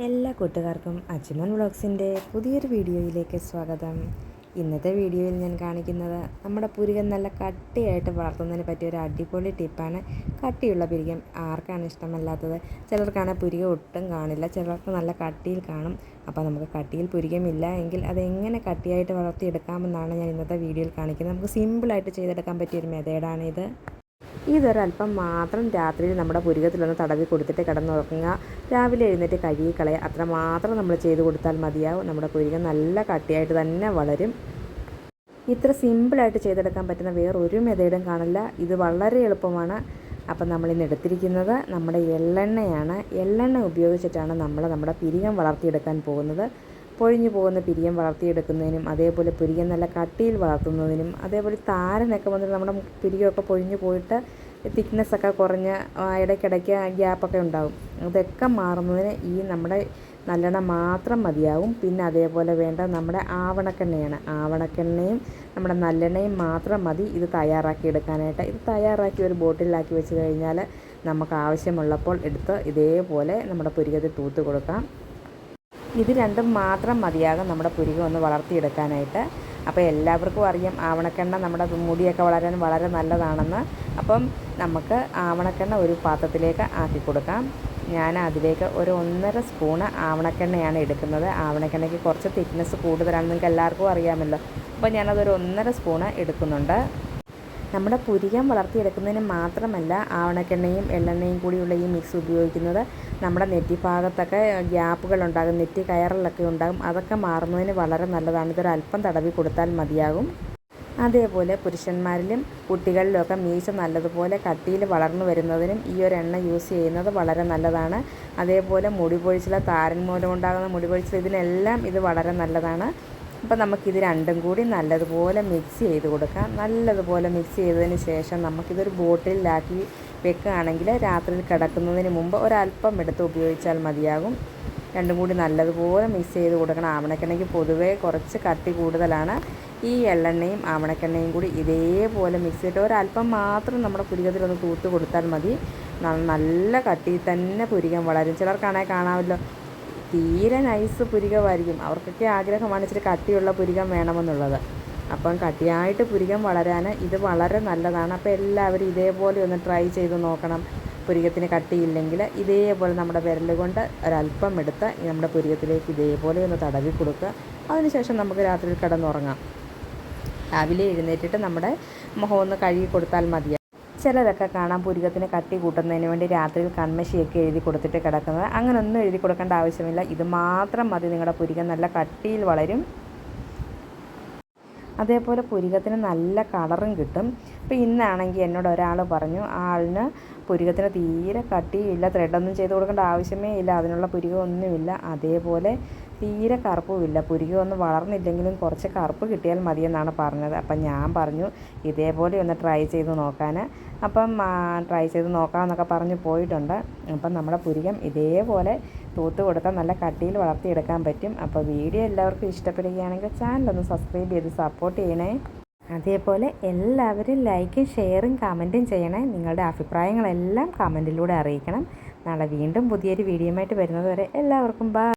എല്ലാ കൂട്ടുകാർക്കും അജ്മൻ വ്ളോഗ്സിന്റെ പുതിയൊരു വീഡിയോയിലേക്ക് സ്വാഗതം. ഇന്നത്തെ വീഡിയോയിൽ ഞാൻ കാണിക്കുന്നത് നമ്മുടെ പുരികം നല്ല കട്ടിയായിട്ട് വളർത്തുന്നതിന് പറ്റിയ ഒരു അടിപൊളി ടിപ്പാണ്. കട്ടിയുള്ള പുരികം ആർക്കാണ് ഇഷ്ടമല്ലാത്തത്? ചിലർക്കാണ് പുരികം ഒട്ടും കാണില്ല ചിലർക്ക് നല്ല കട്ടിയിൽ കാണും. അപ്പോൾ നമുക്ക് കട്ടിയിൽ പുരികമില്ല എങ്കിൽ അതെങ്ങനെ കട്ടിയായിട്ട് വളർത്തിയെടുക്കാമെന്നാണ് ഞാൻ ഇന്നത്തെ വീഡിയോയിൽ കാണിക്കുന്നത്. നമുക്ക് സിമ്പിളായിട്ട് ചെയ്തെടുക്കാൻ പറ്റിയൊരു മെത്തേഡാണിത് ഇതൊരല്പം മാത്രം രാത്രിയിൽ നമ്മുടെ പുരുകത്തിലൊന്ന് തടവി കൊടുത്തിട്ട് കിടന്നുറങ്ങുക. രാവിലെ എഴുന്നേറ്റ് കഴുകി അത്ര മാത്രം നമ്മൾ ചെയ്ത് കൊടുത്താൽ മതിയാവും. നമ്മുടെ പുരുകം നല്ല കട്ടിയായിട്ട് തന്നെ വളരും. ഇത്ര സിമ്പിളായിട്ട് ചെയ്തെടുക്കാൻ പറ്റുന്ന വേറൊരു മെതേഡും കാണില്ല. ഇത് വളരെ എളുപ്പമാണ്. അപ്പം നമ്മളിന്ന് എടുത്തിരിക്കുന്നത് നമ്മുടെ എള്ളെണ്ണയാണ്. എള്ളെണ്ണ ഉപയോഗിച്ചിട്ടാണ് നമ്മൾ നമ്മുടെ പിരികം വളർത്തിയെടുക്കാൻ പോകുന്നത്. പൊഴിഞ്ഞു പോകുന്ന പിരിയം വളർത്തിയെടുക്കുന്നതിനും അതേപോലെ പിരിയം നല്ല കട്ടിയിൽ വളർത്തുന്നതിനും അതേപോലെ താരനൊക്കെ വന്നിട്ട് നമ്മുടെ പിരിയമൊക്കെ പൊഴിഞ്ഞു പോയിട്ട് തിക്നെസ്സൊക്കെ കുറഞ്ഞ് ഇടയ്ക്കിടയ്ക്ക് ഗ്യാപ്പൊക്കെ ഉണ്ടാകും അതൊക്കെ മാറുന്നതിന് ഈ നമ്മുടെ നല്ലെണ്ണ മാത്രം മതിയാവും. പിന്നെ അതേപോലെ വേണ്ട നമ്മുടെ ആവണക്കെണ്ണയാണ്. ആവണക്കെണ്ണയും നമ്മുടെ നല്ലെണ്ണയും മാത്രം മതി. ഇത് തയ്യാറാക്കി എടുക്കാനായിട്ട്. ഇത് തയ്യാറാക്കി ഒരു ബോട്ടിലാക്കി വെച്ച് കഴിഞ്ഞാൽ നമുക്ക് ആവശ്യമുള്ളപ്പോൾ എടുത്ത് ഇതേപോലെ നമ്മുടെ പുരികത്തിൽ തൂത്ത് കൊടുക്കാം. ഇത് രണ്ടും മാത്രം മതിയാകും നമ്മുടെ പുരികം ഒന്ന് വളർത്തിയെടുക്കാനായിട്ട്. അപ്പോൾ എല്ലാവർക്കും അറിയാം ആവണക്കെണ്ണ നമ്മുടെ മുടിയൊക്കെ വളരാൻ വളരെ നല്ലതാണെന്ന്. അപ്പം നമുക്ക് ആവണക്കെണ്ണ ഒരു പാത്രത്തിലേക്ക് ആക്കി കൊടുക്കാം. ഞാൻ അതിലേക്ക് ഒരു ഒന്നര സ്പൂണ് ആവണക്കെണ്ണയാണ് എടുക്കുന്നത്. ആവണക്കെണ്ണയ്ക്ക് കുറച്ച് തിക്നെസ് കൂടുതലാണ് നിങ്ങൾക്ക് എല്ലാവർക്കും അറിയാമല്ലോ. അപ്പോൾ ഞാനതൊരു ഒന്നര സ്പൂണ് എടുക്കുന്നുണ്ട്. നമ്മുടെ പുരികം വളർത്തിയെടുക്കുന്നതിന് മാത്രമല്ല ആവണക്കെണ്ണയും എള്ളെണ്ണയും കൂടിയുള്ള ഈ മിക്സ് ഉപയോഗിക്കുന്നത് നമ്മുടെ നെറ്റിഭാഗത്തൊക്കെ ഗ്യാപ്പുകൾ ഉണ്ടാകും നെറ്റി കയറിലൊക്കെ ഉണ്ടാകും. അതൊക്കെ മാറുന്നതിന് വളരെ നല്ലതാണ്. ഇതൊരു അല്പം തടവി കൊടുത്താൽ മതിയാകും. അതേപോലെ പുരുഷന്മാരിലും കുട്ടികളിലുമൊക്കെ മീശ നല്ലതുപോലെ കട്ടിയിൽ വളർന്നു വരുന്നതിനും ഈ ഒരു എണ്ണ യൂസ് ചെയ്യുന്നത് വളരെ നല്ലതാണ്. അതേപോലെ മുടി പൊഴിച്ചിൽ താരൻ മൂലം ഉണ്ടാകുന്ന മുടി പൊഴിച്ചിൽ ഇതിനെല്ലാം ഇത് വളരെ നല്ലതാണ്. അപ്പോൾ നമുക്കിത് രണ്ടും കൂടി നല്ലതുപോലെ മിക്സ് ചെയ്ത് കൊടുക്കാം. നല്ലതുപോലെ മിക്സ് ചെയ്തതിന് ശേഷം നമുക്കിതൊരു ബോട്ടിലാക്കി വെക്കുകയാണെങ്കിൽ രാത്രി കിടക്കുന്നതിന് മുമ്പ് ഒരല്പം എടുത്ത് ഉപയോഗിച്ചാൽ മതിയാകും. രണ്ടും കൂടി നല്ലതുപോലെ മിക്സ് ചെയ്ത് കൊടുക്കണം. ആവണക്കെണ്ണയ്ക്ക് പൊതുവേ കുറച്ച് കട്ടി കൂടുതലാണ്. ഈ എള്ളെണ്ണയും ആവണക്കെണ്ണയും കൂടി ഇതേപോലെ മിക്സ് ചെയ്തിട്ട് ഒരല്പം മാത്രം നമ്മുടെ പുരികത്തിലൊന്ന് തൂത്ത് കൊടുത്താൽ മതി. നല്ല കട്ടിയിൽ തന്നെ പുരികം വളരും. ചിലർക്കാണെങ്കിൽ കാണാമല്ലോ തീരെ നൈസ് പുരികമായിരിക്കും. അവർക്കൊക്കെ ആഗ്രഹമാണ് ഇച്ചിരി കട്ടിയുള്ള പുരികം വേണമെന്നുള്ളത്. അപ്പം കട്ടിയായിട്ട് പുരികം വളരാൻ ഇത് വളരെ നല്ലതാണ്. അപ്പോൾ എല്ലാവരും ഇതേപോലെ ഒന്ന് ട്രൈ ചെയ്ത് നോക്കണം. പുരികത്തിന് കട്ടിയില്ലെങ്കിൽ ഇതേപോലെ നമ്മുടെ വിരൽ കൊണ്ട് ഒരല്പം എടുത്ത് നമ്മുടെ പുരികത്തിലേക്ക് ഇതേപോലെ ഒന്ന് തടവി കൊടുക്കുക. അതിനുശേഷം നമുക്ക് രാത്രിയിൽ കിടന്നുറങ്ങാം. രാവിലെ എഴുന്നേറ്റിട്ട് നമ്മുടെ മുഖം ഒന്ന് കഴുകി കൊടുത്താൽ മതിയാണ് ചിലരൊക്കെ കാണാം. പുരികത്തിന് കട്ടി കൂട്ടുന്നതിന് വേണ്ടി രാത്രിയിൽ കൺമശിയൊക്കെ എഴുതി കൊടുത്തിട്ട് കിടക്കുന്നത്. അങ്ങനെയൊന്നും എഴുതി കൊടുക്കേണ്ട ആവശ്യമില്ല. ഇത് മാത്രം മതി. നിങ്ങളുടെ പുരികം നല്ല കട്ടിയിൽ വളരും. അതേപോലെ പുരികത്തിന് നല്ല കളറും കിട്ടും. ഇപ്പോൾ ഇന്നാണെങ്കിൽ എന്നോട് ഒരാൾ പറഞ്ഞു ആളിന് പുരികത്തിന് തീരെ കട്ടിയില്ല. ത്രെഡൊന്നും ചെയ്ത് കൊടുക്കേണ്ട ആവശ്യമേ ഇല്ല. അതിനുള്ള പുരികമൊന്നുമില്ല. അതേപോലെ തീരെ കറുപ്പുമില്ല. പുരികമൊന്നും വളർന്നില്ലെങ്കിലും കുറച്ച് കറുപ്പ് കിട്ടിയാൽ മതിയെന്നാണ് പറഞ്ഞത്. അപ്പം ഞാൻ പറഞ്ഞു ഇതേപോലെ ഒന്ന് ട്രൈ ചെയ്ത് നോക്കാൻ അപ്പം ട്രൈ ചെയ്ത് നോക്കാമെന്നൊക്കെ പറഞ്ഞ് പോയിട്ടുണ്ട്. അപ്പം നമ്മുടെ പുരികം ഇതേപോലെ തൂത്ത് കൊടുത്താൽ നല്ല കട്ടിയിൽ വളർത്തിയെടുക്കാൻ പറ്റും. അപ്പോൾ വീഡിയോ എല്ലാവർക്കും ഇഷ്ടപ്പെടുകയാണെങ്കിൽ ചാനലൊന്ന് സബ്സ്ക്രൈബ് ചെയ്ത് സപ്പോർട്ട് ചെയ്യണേ. അതേപോലെ എല്ലാവരും ലൈക്കും ഷെയറും കമന്റും ചെയ്യണേ. നിങ്ങളുടെ അഭിപ്രായങ്ങളെല്ലാം കമന്റിലൂടെ അറിയിക്കണം. നാളെ വീണ്ടും പുതിയൊരു വീഡിയോ ആയിട്ട് വരുന്നതുവരെ എല്ലാവർക്കും ബൈ